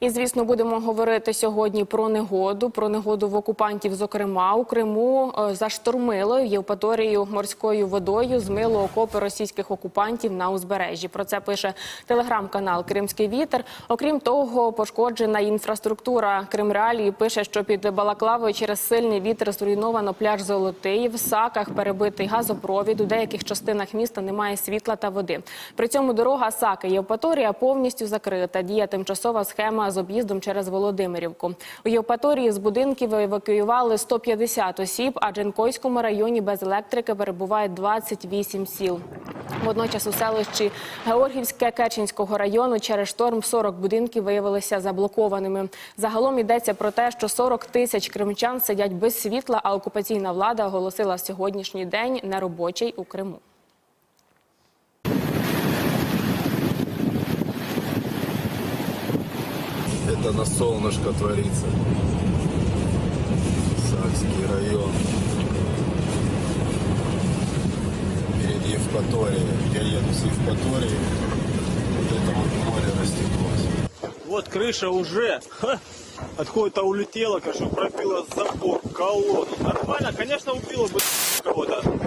І звісно, будемо говорити сьогодні про негоду, про негоду в окупантів. Зокрема, у Криму е, заштормило Євпаторію морською водою, змило окопи російських окупантів на узбережжі. Про це пише телеграм-канал Кримський вітер. Окрім того, пошкоджена інфраструктура Кримреалії пише, що під Балаклавою через сильний вітер зруйновано пляж Золотий. В саках перебитий газопровід. У деяких частинах міста немає світла та води. При цьому дорога Саки Євпаторія повністю закрита. Діє тимчасова схема з об'їздом через Володимирівку. У Євпаторії з будинків евакуювали 150 осіб, а в Джанкойському районі без електрики перебуває 28 сіл. Водночас у селищі Георгівське Кеченського району через шторм 40 будинків виявилися заблокованими. Загалом йдеться про те, що 40 тисяч кримчан сидять без світла, а окупаційна влада оголосила сьогоднішній день неробочий у Криму. Это на солнышко творится. Сакский район. Впереди Евпатория. Я еду с Евпатории. Вот это вот море растеклось. Вот крыша уже ха, откуда-то улетела, конечно, пробила забор, колонну. Нормально, конечно, убила бы кого-то.